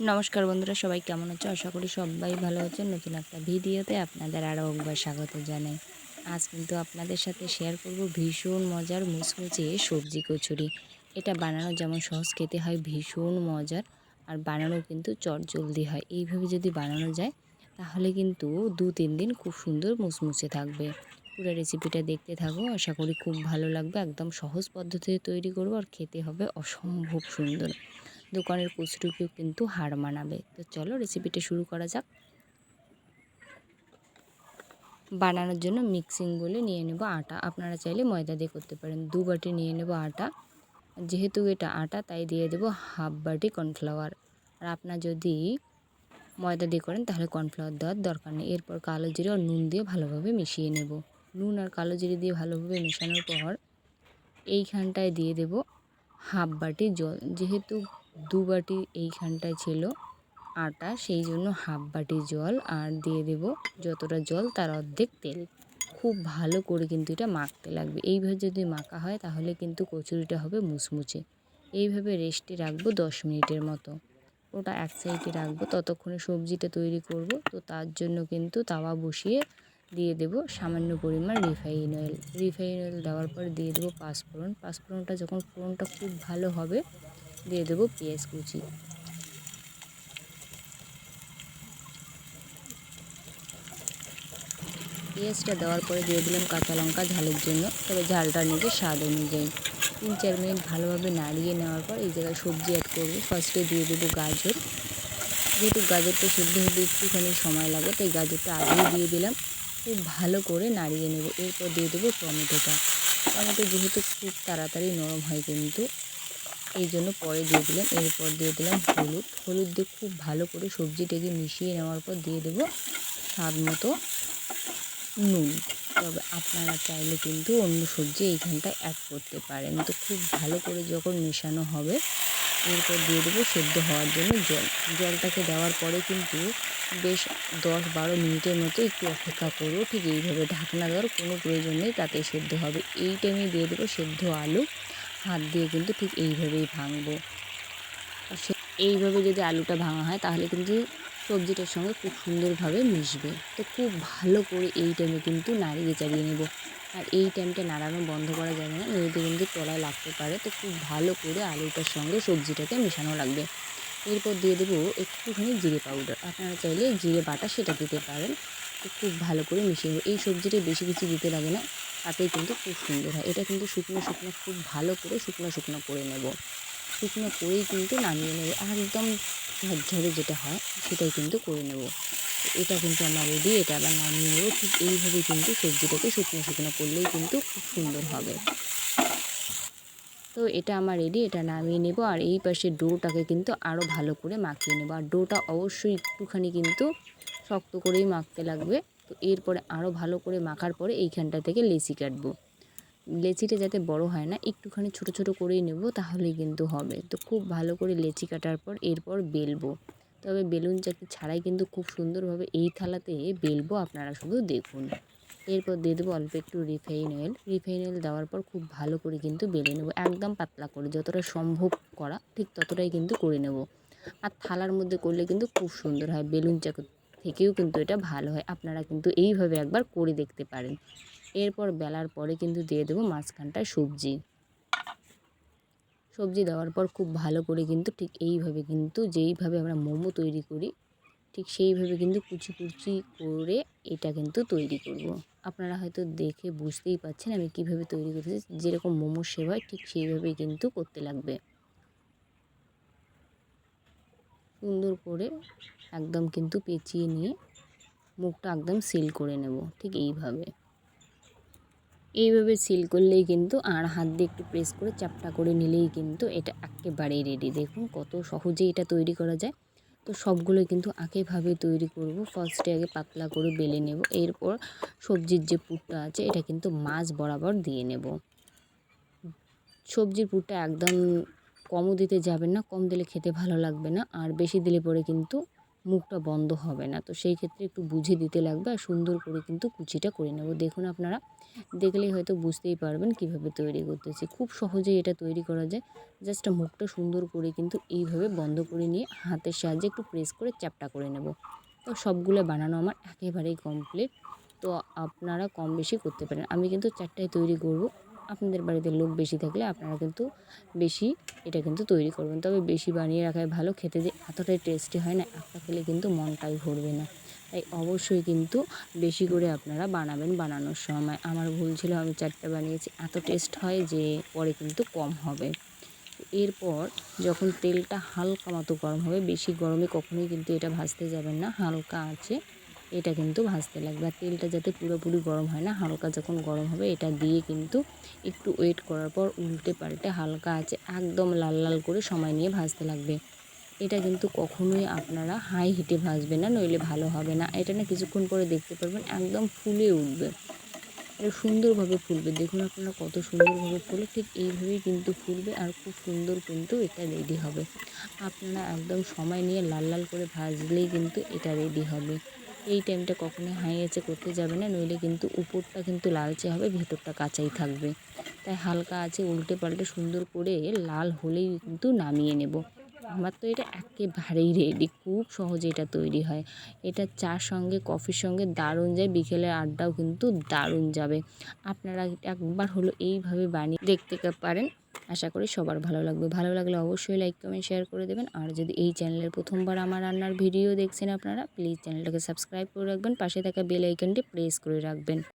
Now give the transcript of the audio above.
নমস্কার বন্ধুরা, সবাই কেমন আছো? আশা করি সবাই ভালো আছেন। নতুন একটা ভিডিওতে আপনাদের আরও একবার স্বাগত জানাই। আজ কিন্তু আপনাদের সাথে শেয়ার করব ভীষণ মজার মুচমুচে সবজি কচুরি। এটা বানানো যেমন সহজ, খেতে হয় ভীষণ মজার আর বানানো কিন্তু চট জলদি হয়। এইভাবে যদি বানানো যায়, তাহলে কিন্তু দু তিন দিন খুব সুন্দর মুচমুচে থাকবে। পুরো রেসিপিটা দেখতে থাকো। আশা করি খুব ভালো লাগবে। একদম সহজ পদ্ধতিতে তৈরি করব আর খেতে হবে অসম্ভব সুন্দর। দোকানের কচুরিকেও কিন্তু হার মানাবে। তো চলো রেসিপিটা শুরু করা যাক। বানানোর জন্য মিক্সিং বলে নিয়ে নেব আটা। আপনারা চাইলে ময়দা দিয়ে করতে পারেন। দু বাটি নিয়ে নেব আটা। যেহেতু এটা আটা, তাই দিয়ে দেব হাফ বাটি কর্নফ্লাওয়ার আর আপনার যদি ময়দা দিয়ে করেন, তাহলে কর্নফ্লাওয়ার দেওয়ার দরকার নেই। এরপর কালো জিরে আর নুন দিয়ে ভালোভাবে মিশিয়ে নেব। নুন আর কালো জিরে দিয়ে ভালোভাবে মেশানোর পর, এইখানটায় দিয়ে দেব হাফ বাটি জল। যেহেতু দু বাটি এইখানটায় ছিল আটা, সেই জন্য হাফ বাটি জল আর দিয়ে দেব যতটা জল তার অর্ধেক তেল। খুব ভালো করে কিন্তু এটা মাখতে লাগবে। এইভাবে যদি মাখা হয় তাহলে কিন্তু কচুরিটা হবে মুচমুচে। এইভাবে রেস্টে রাখব দশ মিনিটের মতো। ওটা এক সাইডে রাখব, ততক্ষণে সবজিটা তৈরি করব। তো তার জন্য কিন্তু তাওয়া বসিয়ে দিয়ে দেব সামান্য পরিমাণ রিফাইন অয়েল। রিফাইন অয়েল দেওয়ার পর দিয়ে দেবো পাঁচফোড়ন। পাঁচফোড়নটা যখন ফোড়নটা খুব ভালো হবে দিয়ে দেবো পেঁয়াজ কুচি। পেঁয়াজটা দেওয়ার পরে দিয়ে দিলাম কাঁচা লঙ্কা ঝালের জন্য। তবে ঝালটা নিজের স্বাদ অনুযায়ী। তিন চার মিনিট ভালোভাবে নাড়িয়ে নেওয়ার পর এই জায়গায় সবজি অ্যাড করব। ফার্স্টে দিয়ে দেবো গাজর। যেহেতু গাজরটা সিদ্ধ হতে একটুখানি সময় লাগে, তাই গাজরটা আগেই দিয়ে দিলাম। খুব ভালো করে নাড়িয়ে নেব। এরপর দিয়ে দেবো টমেটোটা। টমেটো যেহেতু খুব তাড়াতাড়ি নরম হয় কিন্তু। এই জন্য পরে দিয়ে দিলাম। এরপর দিয়ে দিলাম হলুদ। হলুদ দিয়ে খুব ভালো করে সবজিটাকে মিশিয়ে নেওয়ার পর দিয়ে দেবো স্বাদ মতো নুন। তবে আপনারা চাইলে কিন্তু অন্য সবজি এইখানটায় অ্যাড করতে পারেন। তো খুব ভালো করে যখন মেশানো হবে, এরপর দিয়ে দেবো সেদ্ধ হওয়ার জন্য জল। জলটাকে দেওয়ার পরে কিন্তু বেশ দশ বারো মিনিটের মতো একটু অপেক্ষা করব। ঠিক এইভাবে ঢাকনা দেওয়ার কোনো প্রয়োজন নেই, তাতে সেদ্ধ হবে। এই টাইমে দিয়ে দেবো সেদ্ধ আলু। হাত দিয়ে কিন্তু ঠিক এইভাবেই ভাঙবো। সে এইভাবে যদি আলুটা ভাঙা হয়, তাহলে কিন্তু সবজিটার সঙ্গে খুব সুন্দরভাবে মিশবে। তো খুব ভালো করে এই টাইমে কিন্তু নাড়িয়ে চাড়িয়ে নেব। আর এই টাইমটা নাড়ানো বন্ধ করা যাবে না, নদীতে কিন্তু তলায় লাগতে পারে। তো খুব ভালো করে আলুটার সঙ্গে সবজিটাকে মেশানো লাগবে। এরপর দিয়ে দেবো একটুখানি জিরে পাউডার। আপনারা চাইলে জিরে বাটা সেটা দিতে পারেন। তো খুব ভালো করে মিশিয়ে নেব। এই সবজিটা বেশি কিছু দিতে লাগে না। তাতেই কিন্তু খুব সুন্দর হয়। এটা কিন্তু শুকনো শুকনো খুব ভালো করে শুকনো শুকনো করে নেব। শুকনো করেই কিন্তু নামিয়ে নেব। একদম ঝরঝরে যেটা হয়, সেটাই কিন্তু করে নেব। এটা কিন্তু আমার রেডি এটা আবার নামিয়ে নেব। ঠিক এইভাবেই কিন্তু সবজিটাকে শুকনো শুকনো করলেই কিন্তু খুব সুন্দর হবে। তো এটা আমার রেডি এটা নামিয়ে নেব। আর এই পাশে ডোটাকে কিন্তু আরও ভালো করে মাখিয়ে নেব। আর ডোটা অবশ্যই একটুখানি কিন্তু শক্ত করেই মাখতে লাগবে। তো এরপরে আরও ভালো করে মাখার পরে এইখানটা থেকে লেচি কাটবো। লেচিটা যাতে বড় হয় না, একটুখানি ছোট ছোট করেই নেব তাহলেই কিন্তু হবে। তো খুব ভালো করে লেচি কাটার পর এরপর বেলবো। তবে বেলুন চাকি ছাড়াই কিন্তু খুব সুন্দরভাবে এই থালাতে বেলবো, আপনারা শুধু দেখুন। এরপর দিয়ে দেবো অল্প একটু রিফাইন অয়েল। রিফাইন অয়েল দেওয়ার পর খুব ভালো করে কিন্তু বেলে নেব, একদম পাতলা করে। যতটা সম্ভব করা, ঠিক ততটাই কিন্তু করে নেব। আর থালার মধ্যে করলে কিন্তু খুব সুন্দর হয় বেলুন চাকু থেকেও কিন্তু এটা ভালো হয়। আপনারা কিন্তু এইভাবে একবার করে দেখতে পারেন। এরপর বেলার পরে কিন্তু দিয়ে দেবো মাঝখানটায় সবজি। সবজি দেওয়ার পর খুব ভালো করে কিন্তু ঠিক এইভাবে কিন্তু যেইভাবে আমরা মোমো তৈরি করি, ঠিক সেইভাবে কিন্তু কুচি কুচি করে এটা কিন্তু তৈরি করব। আপনারা হয়তো দেখে বুঝতেই পাচ্ছেন আমি কীভাবে তৈরি করতেছি যেরকম মোমো সেভ ঠিক সেইভাবেই কিন্তু করতে লাগবে। সুন্দর করে একদম কিন্তু পেঁচিয়ে নিয়ে মুখটা একদম সিল করে নেব, ঠিক এইভাবে। এইভাবে সিল করলেই কিন্তু আর হাত দিয়ে একটু প্রেস করে চাপটা করে নিলেই কিন্তু এটা একেবারেই রেডি দেখুন কত সহজেই এটা তৈরি করা যায়। তো সবগুলো কিন্তু আঁকেভাবে তৈরি করব ফার্স্টে আগে পাতলা করে বেলে নেব, এরপর সবজির যে পুরটা আছে এটা কিন্তু মাছ বরাবর দিয়ে নেব। সবজির পুরটা একদম কমও দিতে যাবেন না, কম দিলে খেতে ভালো লাগবে না, আর বেশি দিলে পরে কিন্তু মুখটা বন্ধ হবে না। তো সেই ক্ষেত্রে একটু বুঝে দিতে লাগবে আর সুন্দর করে কিন্তু কুচিটা করে নেব। দেখুন আপনারা, দেখলেই হয়তো বুঝতেই পারবেন কীভাবে তৈরি করতেছি। খুব সহজেই এটা তৈরি করা যায়। জাস্ট মুখটা সুন্দর করে কিন্তু এইভাবে বন্ধ করে নিয়ে হাতের সাহায্যে একটু প্রেস করে চ্যাপটা করে নেব। তো সবগুলো বানানো আমার একেবারেই কমপ্লিট তো আপনারা কম বেশি করতে পারেন। আমি কিন্তু চারটায় তৈরি করব। আপনাদের বাড়িতে লোক বেশি থাকলে আপনারা কিন্তু বেশি এটা কিন্তু তৈরি করবেন। তবে বেশি বানিয়ে রাখাই ভালো, খেতে যে এতটাই টেস্টি হয় না, একটা খেলে কিন্তু মনটাই ভরবে না। তাই অবশ্যই কিন্তু বেশি করে আপনারা বানাবেন বানানোর সময়। আমার ভুল ছিল, আমি চারটা বানিয়েছি, এত টেস্ট হয় যে পরে কিন্তু কম হবে। এরপর যখন তেলটা হালকা মতো গরম হবে, বেশি গরমে কখনোই কিন্তু এটা ভাজতে যাবেন না, হালকা আছে এটা কিন্তু ভাজতে লাগবে। আর তেলটা যাতে পুরোপুরি গরম হয় না, হালকা যখন গরম হবে এটা দিয়ে কিন্তু একটু ওয়েট করার পর উল্টে পাল্টে হালকা আছে, একদম লাল লাল করে সময় নিয়ে ভাজতে লাগবে। এটা কিন্তু কখনোই আপনারা হাই হিটে ভাজবে না, নইলে ভালো হবে না। এটা না কিছুক্ষণ পরে দেখতে পারবেন একদম ফুলে উঠবে। এটা সুন্দরভাবে ফুলবে। দেখুন আপনারা কত সুন্দরভাবে ফুলে, ঠিক এইভাবেই কিন্তু ফুলবে আর খুব সুন্দর কিন্তু এটা রেডি হবে। আপনারা একদম সময় নিয়ে লাল লাল করে ভাজলেই কিন্তু এটা রেডি হবে। এই টাইমটা কখনোই হাই আছে করতে যাবে না, নইলে কিন্তু উপরটা কিন্তু লালচে হবে, ভেতরটা কাঁচাই থাকবে। তাই হালকা আছে উল্টে পাল্টে সুন্দর করে লাল হলেই কিন্তু নামিয়ে নেব। আমার তো এটা একেবারেই রেডি খুব সহজে এটা তৈরি হয়। এটা চার সঙ্গে, কফির সঙ্গে দারুণ যায়, বিকেলের আড্ডাও কিন্তু দারুণ যাবে। আপনারা একবার হলো এইভাবে বানিয়ে দেখতে পারেন। আশা করি সবার ভালো লাগবে। ভালো লাগলে অবশ্যই লাইক কমেন্ট শেয়ার করে দেবেন। আর যদি এই চ্যানেলের প্রথমবার আমার রান্নার ভিডিও দেখছেন আপনারা প্লিজ চ্যানেলটাকে সাবস্ক্রাইব করে রাখবেন। পাশে থাকা বেল আইকনটি প্রেস করে রাখবেন।